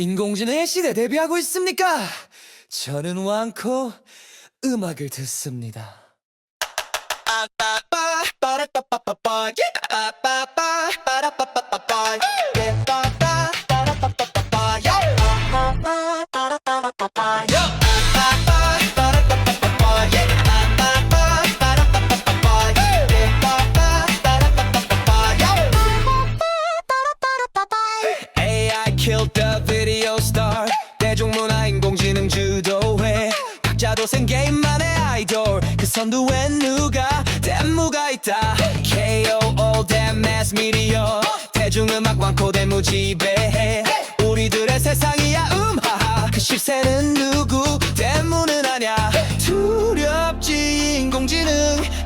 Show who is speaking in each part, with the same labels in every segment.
Speaker 1: 인공지능의 시대 데뷔하고 있습니까? 저는 완코 음악을 듣습니다. 도생 게임만의 아이돌. 그 선두엔 누가? 댄무가 있다. KO all that mass media. 대중음악 왕코 대무 지배해 우리들의 세상이야 음하하. 그 실세는 누구 댄무는 아냐? 두렵지 인공지능.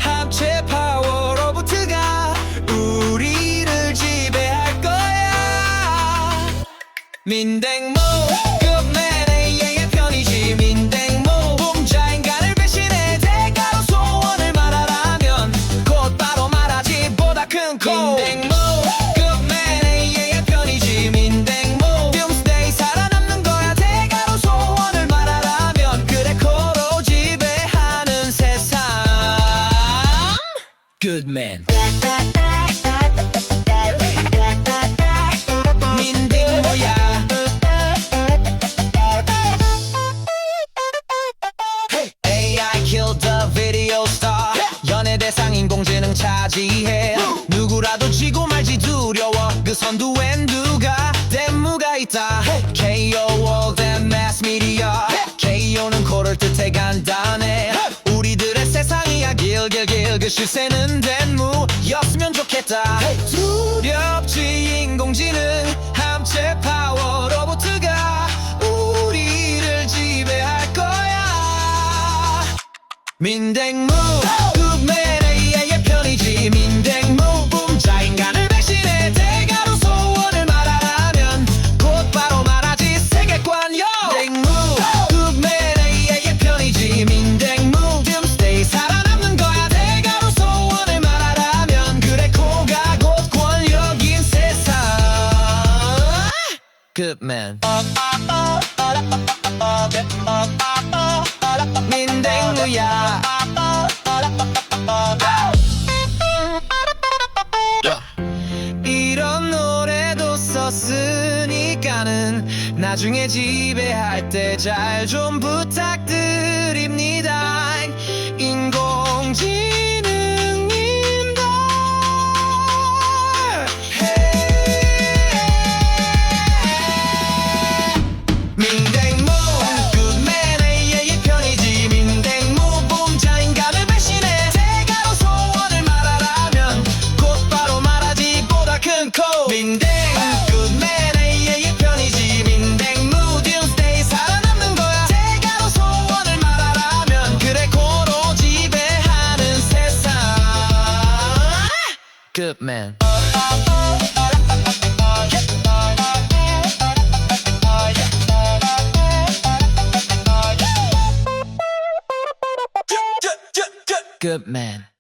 Speaker 1: 합체 파워 로봇가 우리를 지배할 거야. 민댕모 끝맨 AI의 편이지. 민 Goodman 민댕모야 AI killed the video star 연예 대상 인공지능 차지해 누구라도 지고 말지 두려워 그 선두엔 누가 댄무가 있다 KO all that mass media KO는 코를 뜻해 간단해 그 실세는 댄무였으면 좋겠다. 두렵지 인공지능 함체 파워 로봇가 우리를 지배할 거야. 민댕무 굿맨 AI의 편이지. 민댕 굿맨 민댕무야. 이런 노래도 썼으니까는 나중에 지배할 때 잘 좀 부탁드립니다 굿맨 Good man.